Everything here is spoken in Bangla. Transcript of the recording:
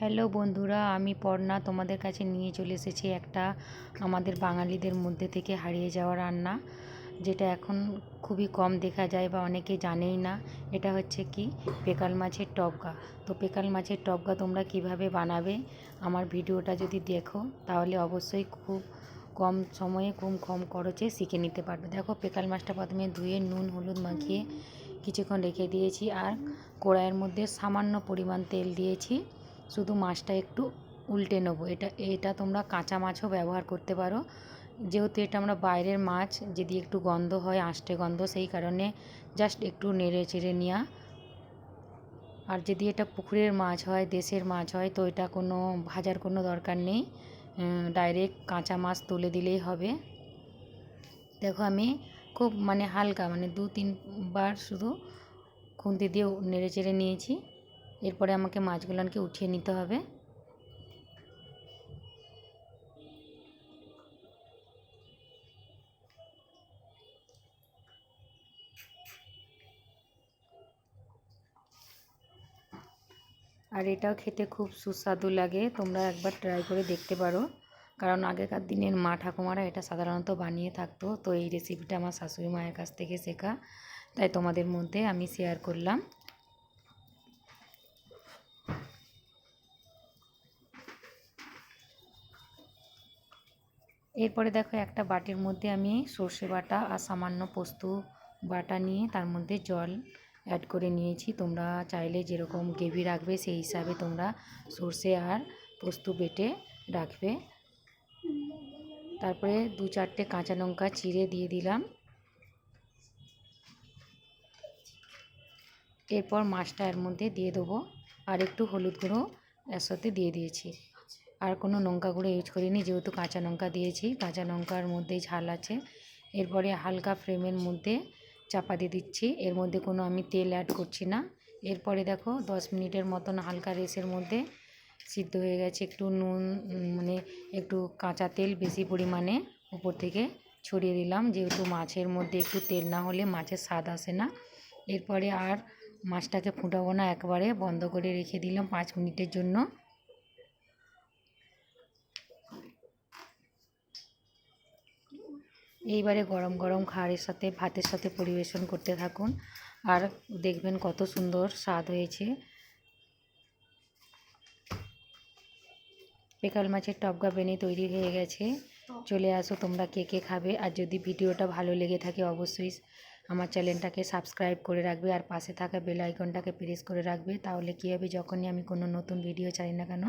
হ্যালো বন্ধুরা, আমি পর্ণা তোমাদের কাছে নিয়ে চলে এসেছি একটা আমাদের বাঙালিদের মধ্যে থেকে হারিয়ে যাওয়া রান্না, যেটা এখন খুবই কম দেখা যায় বা অনেকে জানেই না। এটা হচ্ছে কি? পেকাল মাছের টপকা তো পেকাল মাছের টপকা তোমরা কীভাবে বানাবে? আমার ভিডিওটা যদি দেখো, তাহলে অবশ্যই খুব কম সময়ে, খুব কম খরচে শিখে নিতে পারবে। দেখো, পেকাল মাছটা প্রথমে ধুয়ে নুন, হলুদ মাখিয়ে কিছুক্ষণ রেখে দিয়েছি আর কড়াইয়ের মধ্যে সামান্য পরিমাণ তেল দিয়েছি। শুধু মাছটা একটু উল্টে নেব। এটা এটা তোমরা কাঁচা মাছও ব্যবহার করতে পারো। যেহেতু এটা আমরা বাইরের মাছ, যদি একটু গন্ধ হয়, আষ্টে গন্ধ, সেই কারণে জাস্ট একটু নেড়ে চেড়ে নেওয়া। আর যদি এটা পুকুরের মাছ হয়, দেশের মাছ হয়, তো এটা কোনো, ভাজার কোনো দরকার নেই। ডাইরেক্ট কাঁচা মাছ তুলে দিলেই হবে। দেখো আমি খুব মানে হালকা মানে দু তিনবার শুধু খুন্তি দিয়ে নেড়ে চেড়ে নিয়েছি। এরপরে আমাকে মাছগুলোকে উঠিয়ে নিতে হবে। আর এটাও খেতে খুব সুস্বাদু লাগে, তোমরা একবার ট্রাই করে দেখতে পারো। কারণ আগেকার দিনের মা ঠাকুমারা এটা সাধারণত বানিয়ে থাকতো, তো এই রেসিপিটা আমার শাশুড়ি মায়ের কাছ থেকে শেখা। তাই তোমাদের মধ্যে আমি শেয়ার করলাম। এরপরে দেখো একটা বাটির মধ্যে আমি সর্ষে বাটা আর সামান্য পোস্ত বাটা নিয়ে তার মধ্যে জল অ্যাড করে নিয়েছি। তোমরা চাইলে যেরকম গ্রেভি রাখবে সেই হিসাবে তোমরা সর্ষে আর পোস্ত বেটে রাখবে। তারপরে দু চারটে কাঁচা লঙ্কা চিড়ে দিয়ে দিলাম। এরপর মাছটা এর মধ্যে দিয়ে দেবো। আর একটু হলুদ গুঁড়ো এর সাথে দিয়ে দিয়েছি। আর কোনো লঙ্কা গুঁড়ো ইউজ করিনি, যেহেতু কাঁচা লঙ্কা দিয়েছি। কাঁচা লঙ্কার মধ্যেই ঝাল আছে। এরপরে হালকা ফ্রেমের মধ্যে চাপা দিয়ে দিচ্ছি। এর মধ্যে কোনো আমি তেল অ্যাড করছি না। এরপরে দেখো, দশ মিনিটের মতন হালকা রেসের মধ্যে সিদ্ধ হয়ে গেছে একটু নুন মানে একটু কাঁচা তেল বেশি পরিমাণে উপর থেকে ছড়িয়ে দিলাম। যেহেতু মাছের মধ্যে একটু তেল না হলে মাছের স্বাদ আসে না। এরপরে আর মাছটাকে ফুটাবো না, একবারে বন্ধ করে রেখে দিলাম পাঁচ মিনিটের জন্য। এইবারে গরম গরম খাবারের সাথে, ভাতের সাথে পরিবেশন করতে থাকুন। আর দেখবেন কত সুন্দর স্বাদ হয়েছে। পেকাল মাছের টপকা বেনে তৈরি হয়ে গেছে। চলে আসো, তোমরা কে কে খাবে? আর যদি ভিডিওটা ভালো লেগে থাকে, অবশ্যই আমার চ্যানেলটাকে সাবস্ক্রাইব করে রাখবে। আর পাশে থাকা বেল আইকনটাকে প্রেস করে রাখবে। তাহলে কী হবে? যখনই আমি কোনো নতুন ভিডিও চাই না কেন